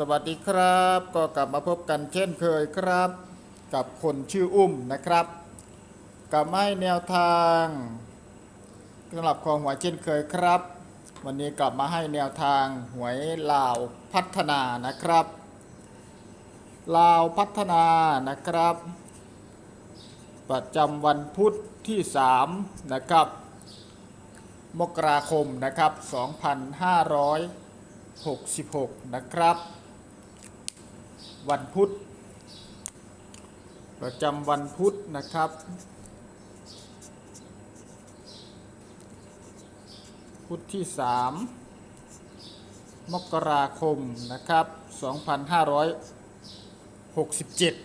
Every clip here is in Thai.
สวัสดีครับ ก็กลับมาพบกันเช่นเคยครับ กับคนชื่ออุ้มนะครับกับให้แนวทางสำหรับของหวยเช่นเคยครับ วันนี้กลับมาให้แนวทางหวยลาวพัฒนานะครับลาวพัฒนานะครับ ประจำวันพุธที่ 3 นะครับ มกราคมนะครับ 2566 นะครับ วันพุธ ประจำวันพุธนะครับ พุธที่ 3 มกราคมนะครับ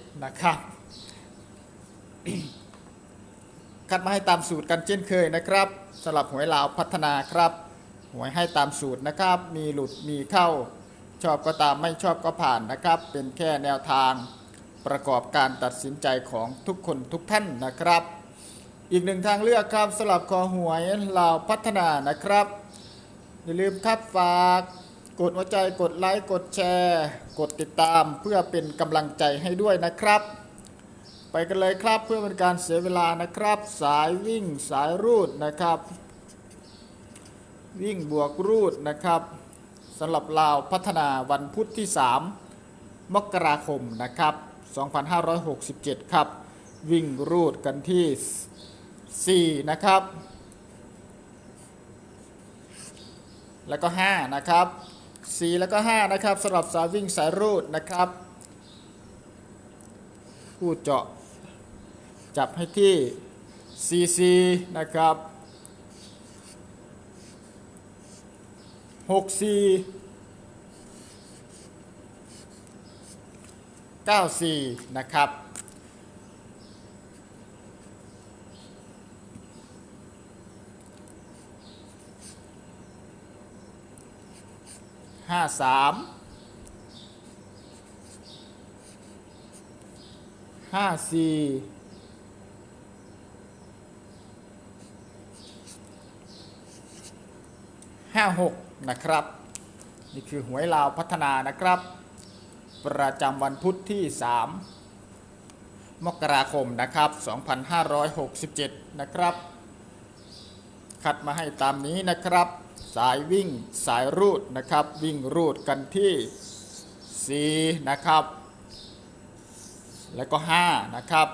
2567 นะครับคัดมาให้ตามสูตรกันเช่นเคยนะครับสำหรับหวยลาวพัฒนาครับหวยให้ตามสูตรนะครับ มีหลุดมีเข้า ชอบก็ตามไม่ชอบก็ผ่านนะครับ เป็นแค่แนวทางประกอบการตัดสินใจของทุกคนทุกท่านนะครับ อีกหนึ่งทางเลือกครับสำหรับคอหวยลาวพัฒนานะครับ อย่าลืมครับฝากกดหัวใจกดไลค์กดแชร์ กดติดตามเพื่อเป็นกำลังใจให้ด้วยนะครับ ไปกันเลยครับเพื่อเป็นการเสียเวลานะครับ สายวิ่งสายรูดนะครับ วิ่งบวกรูดนะครับ สำหรับลาวพัฒนาวันพุธที่ 3 มกราคมนะครับ 2567 ครับ วิ่งรูดกันที่ 4 นะครับ แล้วก็ 5 นะครับ 4 แล้วก็ 5 นะครับสำหรับสายวิ่งสายรูดนะครับผู้เจาะจับให้ที่ CC นะครับ 64 94นะครับห้าสามห้าสี่ ห้าหกนะครับ นี่คือหวยลาวพัฒนานะครับ ประจำวันพุธที่ 3 มกราคมนะครับ 2567 นะครับ คัดมาให้ตามนี้นะครับ สายวิ่งสายรูดนะครับ วิ่งรูดกันที่ 4 นะครับ แล้วก็ 5 นะครับ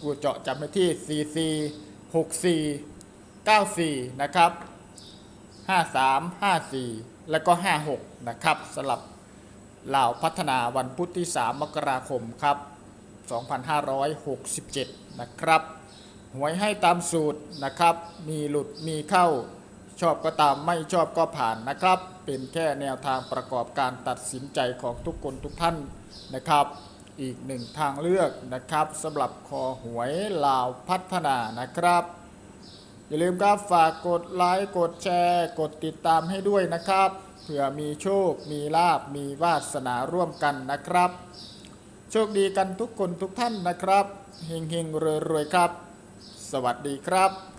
กูเจาะจับไปที่ 44 64 94 นะครับ 53 54 แล้วก็ 56 นะครับสลับเหล่าพัฒนาวันพุธที่ 3 มกราคมครับ 2567 นะครับหวยให้ตามสูตรนะครับ มีหลุดมีเข้า ชอบก็ตามไม่ชอบก็ผ่านนะครับ เป็นแค่แนวทางประกอบการตัดสินใจของทุกคนทุกท่านนะครับ อีกหนึ่งทางเลือกนะครับสำหรับคอหวยลาวพัฒนานะครับ อย่าลืมครับฝากกดไลค์กดแชร์ กดติดตามให้ด้วยนะครับ เผื่อมีโชค มีลาบมีวาสนาร่วมกันนะครับ โชคดีกันทุกคนทุกท่านนะครับเฮงเฮงรวยรวยครับ สวัสดีครับ